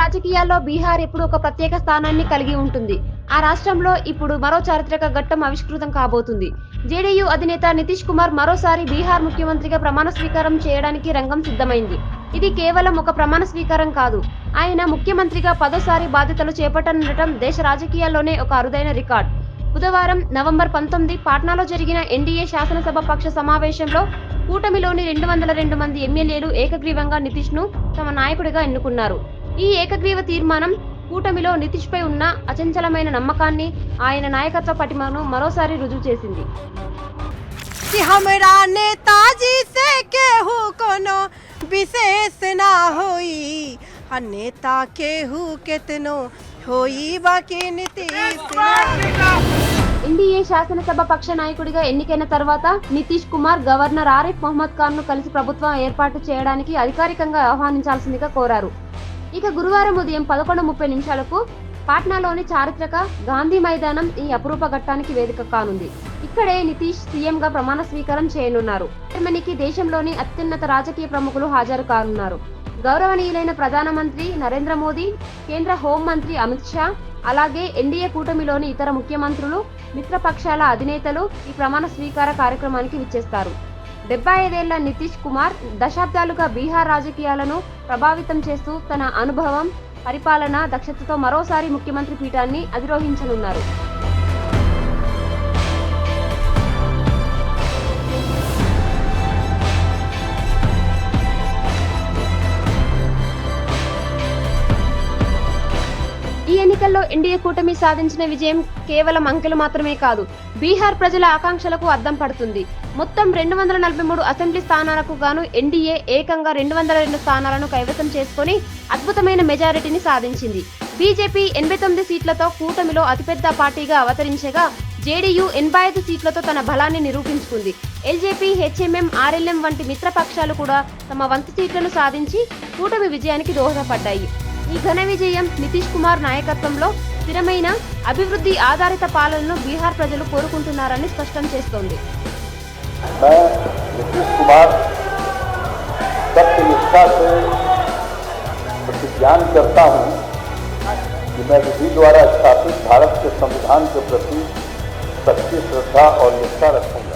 రాజకీయాల్లో బీహార్ ఇప్పుడు ఒక ప్రత్యేక స్థానాన్ని కలిగి ఉంటుంది. ఆ రాష్ట్రంలో ఇప్పుడు మరో చారిత్రక ఘట్టం ఆవిష్కృతం కాబోతుంది. జేడీయూ అధినేత నితీష్ కుమార్ మరోసారి బీహార్ ముఖ్యమంత్రిగా ప్రమాణ స్వీకారం చేయడానికి రంగం సిద్ధమైంది. ఇది కేవలం ఒక ప్రమాణ స్వీకారం కాదు. ఆయన ముఖ్యమంత్రిగా పదోసారి బాధ్యతలు చేపట్టనుండటం దేశ రాజకీయాల్లోనే ఒక అరుదైన రికార్డ్. బుధవారం నవంబర్ పంతొమ్మిది పాట్నాలో జరిగిన ఎన్డీఏ శాసనసభ పక్ష సమావేశంలో కూటమిలోని రెండు వందల రెండు మంది ఎమ్మెల్యేలు ఏకగ్రీవంగా నితీష్ను తమ నాయకుడిగా ఎన్నుకున్నారు. ఈ ఏకగ్రీవ తీర్మానం కూటమిలో నితీష్ పై ఉన్న అచంచలమైన నమ్మకాన్ని ఆయన నాయకత్వ పటిమను మరోసారి రుజువు చేసింది कि हमरा नेताजी से केहू कोनो विशेष ना होई आ नेता केहू केतनो होई बाकी नीतीश ना ఎన్డీఏ శాసనసభ పక్ష నాయకుడిగా ఎన్నికైన తర్వాత నితీష్ కుమార్ గవర్నర్ ఆరిఫ్ మొహమ్మద్ ఖాన్ ను కలిసి ప్రభుత్వం ఏర్పాటు చేయడానికి అధికారికంగా ఆహ్వానించాల్సిందిగా కోరారు ఇక గురువారం ఉదయం పదకొండు ముప్పై నిమిషాలకు పాట్నాలోని చారిత్రక గాంధీ మైదానం ఈ అపురూప ఘట్టానికి వేదిక కానుంది. ఇక్కడే నితీష్ సీఎంగా ప్రమాణ స్వీకారం చేయనున్నారు. జర్మనీకి దేశంలోని అత్యున్నత రాజకీయ ప్రముఖులు హాజరు కానున్నారు. గౌరవనీయులైన ప్రధానమంత్రి నరేంద్ర మోదీ కేంద్ర హోంమంత్రి అమిత్ షా అలాగే ఎన్డీఏ కూటమిలోని ఇతర ముఖ్యమంత్రులు మిత్రపక్షాల అధినేతలు ఈ ప్రమాణ స్వీకార కార్యక్రమానికి విచ్చేస్తారు. డెబ్బై ఐదేళ్ళ నితీష్ కుమార్ దశాబ్దాలుగా బీహార్ రాజకీయాలను ప్రభావితం చేస్తూ తన అనుభవం పరిపాలన దక్షతతో మరోసారి ముఖ్యమంత్రి పీఠాన్ని అధిరోహించనున్నారు. ఎన్నికల్లో ఎన్డీఏ కూటమి సాధించిన విజయం కేవలం అంకెలు మాత్రమే కాదు బీహార్ ప్రజల ఆకాంక్షలకు అద్దం పడుతుంది. మొత్తం రెండు వందల నలభై మూడు అసెంబ్లీ స్థానాలకు గాను ఎన్డీఏ ఏకంగా రెండు వందల రెండు స్థానాలను కైవసం చేసుకొని అద్భుతమైన మెజారిటీని సాధించింది. బీజేపీ ఎనభై తొమ్మిది సీట్లతో కూటమిలో అతిపెద్ద పార్టీగా అవతరించగా జేడీయూ ఎనభై ఐదు సీట్లతో తన బలాన్ని నిరూపించుకుంది. ఎల్జేపీ హెచ్ఎంఎం ఆర్ఎల్ఎం వంటి మిత్రపక్షాలు కూడా తమ వంతు సీట్లను సాధించి కూటమి విజయానికి దోహదపడ్డాయి. ఈ ఘన విజయం నితీష్ కుమార్ నాయకత్వంలో స్థిరమైన అభివృద్ధి ఆధారిత పాలనను బీహార్ ప్రజలు కోరుకుంటున్నారని స్పష్టం చేస్తోంది मैं नीतीश कुमार सत्यनिष्ठा से प्रतिज्ञान करता हूं कि मैं विधि द्वारा स्थापित भारत के संविधान के प्रति सच्ची श्रद्धा और निष्ठा रखूंगा